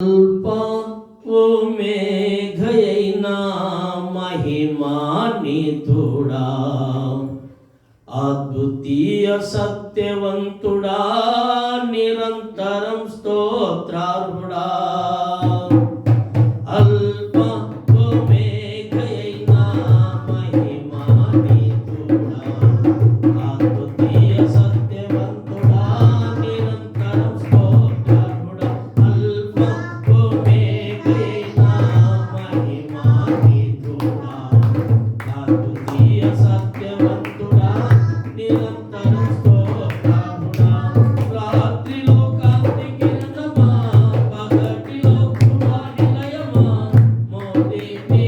అల్ప మేఘయైనా మహిమానితుడా అద్వితీయ సత్యవంతుడా నిరంతరం స్తోత్రార్హుడా me.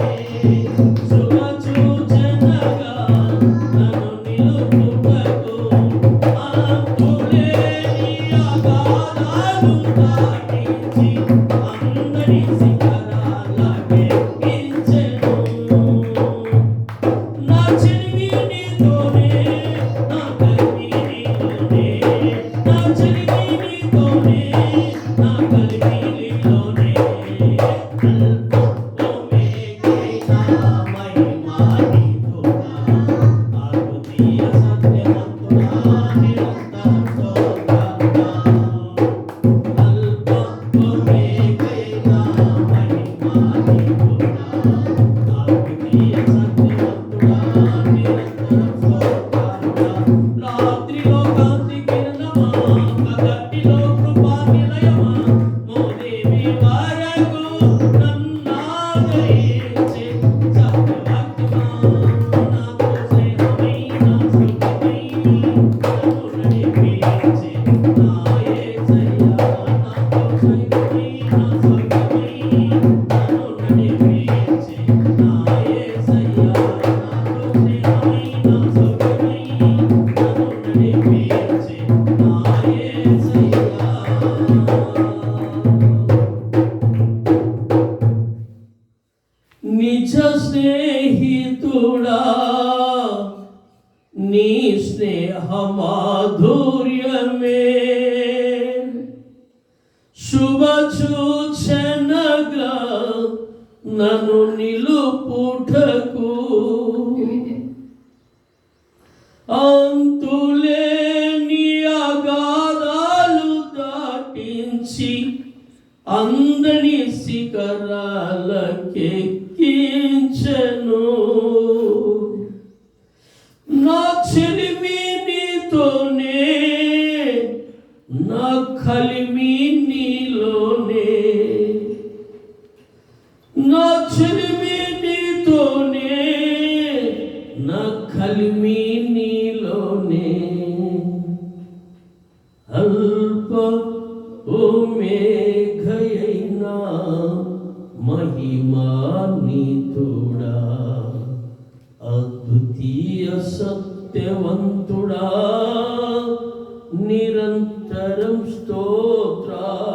Sugar మాధుర్యమే. శుభ సూచనగా నన్ను నిలుపుటకు అంతులేని అగాధాలు దాటించి అందని శిఖరాలకే నా కలిమి నీలోనే. నా చెలిమి నీతోనే. నా కలిమి నీలోనే. అల్ప ఓ మేఘయైనా మహిమా నీతో.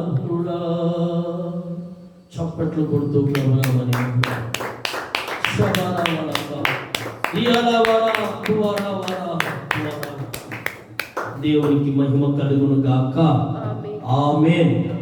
స్తోత్రార్హుడా చప్పట్లు కొడుతూ ప్రభునామని దేవునికి మహిమ కలుగును గాక. ఆమెన్.